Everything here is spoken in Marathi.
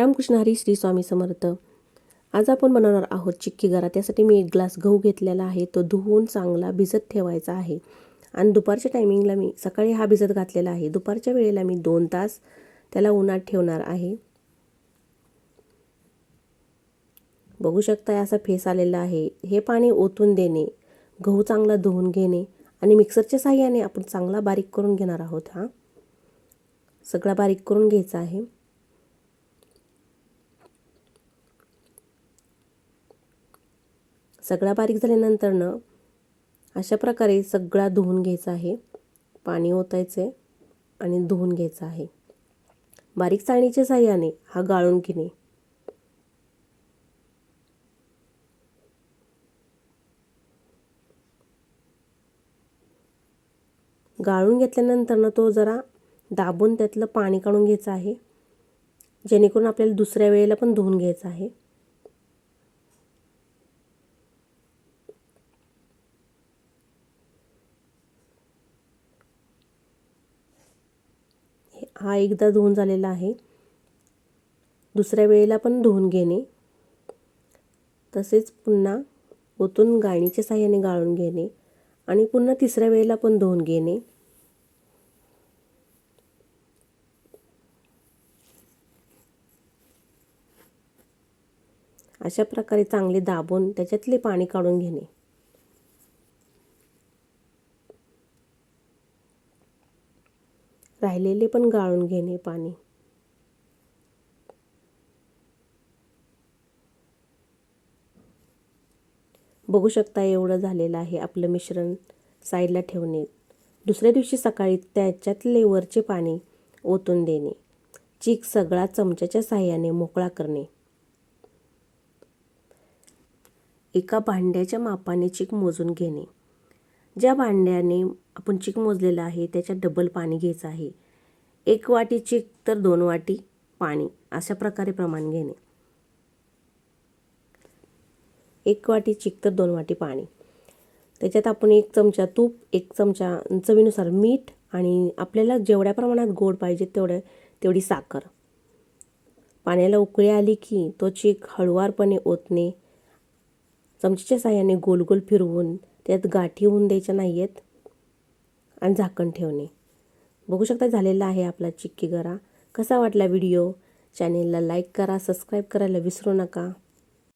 रामकृष्ण हरी श्री स्वामी समर्थ. आज आपण बनवणार आहोत चिक्की गरा. त्यासाठी मी एक ग्लास गहू घेतलेला आहे. तो धुवून चांगला भिजत ठेवायचा आहे. आणि दुपारच्या टायमिंगला मी सकाळी हा भिजत घातलेला आहे. दुपारच्या वेळेला मी दोन तास त्याला उन्हात ठेवणार आहे. बघू शकता असा फेस आलेला आहे. हे पाणी ओतून देणे गहू चांगला धुवून घेणे आणि मिक्सरच्या साह्याने आपण चांगला बारीक करून घेणार आहोत हा. सगळा बारीक करून घ्यायचा आहे. सगळा बारीक झाल्यानंतरनं अशा प्रकारे सगळा धुवून घ्यायचा आहे. पाणी ओतायचं आहे आणि धुवून घ्यायचं आहे. बारीक चाळणीच्या साह्याने हा गाळून घेणे. गाळून घेतल्यानंतरनं तो जरा दाबून त्यातलं पाणी काढून घ्यायचं आहे. जेणेकरून आपल्याला दुसऱ्या वेळेला पण धुवून घ्यायचं आहे. हा एकदा धुवून झालेला आहे. दुसऱ्या वेळेला पण धुवून घेणे. तसेच पुन्हा ओतून गाळणीच्या साह्याने गाळून घेणे आणि पुन्हा तिसऱ्या वेळेला पण धुवून घेणे. अशा प्रकारे चांगले दाबून त्याच्यातले पाणी काढून घेणे. राहिलेले पण गाळून घेणे पाणी. बघू शकता एवढं झालेलं आहे आपलं मिश्रण साईडला ठेवणे. दुसऱ्या दिवशी सकाळी त्याच्यातले वरचे पाणी ओतून देणे. चीक सगळा चमच्याच्या साह्याने मोकळा करणे. एका भांड्याच्या मापाने चीक मोजून घेणे. ज्या भांड्याने आपण चीक मोजलेलं आहे त्याच्यात डबल पाणी घ्यायचं आहे. एक वाटी चीक तर दोन वाटी पाणी अशा प्रकारे प्रमाण घेणे. एक वाटी चिक तर दोन वाटी पाणी. त्याच्यात आपण एक चमचा तूप एक चमचा चवीनुसार मीठ आणि आपल्याला जेवढ्या प्रमाणात गोड पाहिजे तेवढ्या तेवढी साखर. पाण्याला उकळी आली की तो चीक हळुवारपणे ओतणे चमचेच्या साह्याने गोल गोल फिरवून त्यात गाठी होऊन द्यायच्या नाही आहेत आणि झाकण ठेवणे. बघू शकता झालेला आहे आपला चिक्की गरा. कसा वाटला व्हिडिओ? चॅनेलला लाईक करा सबस्क्राईब करायला विसरू नका.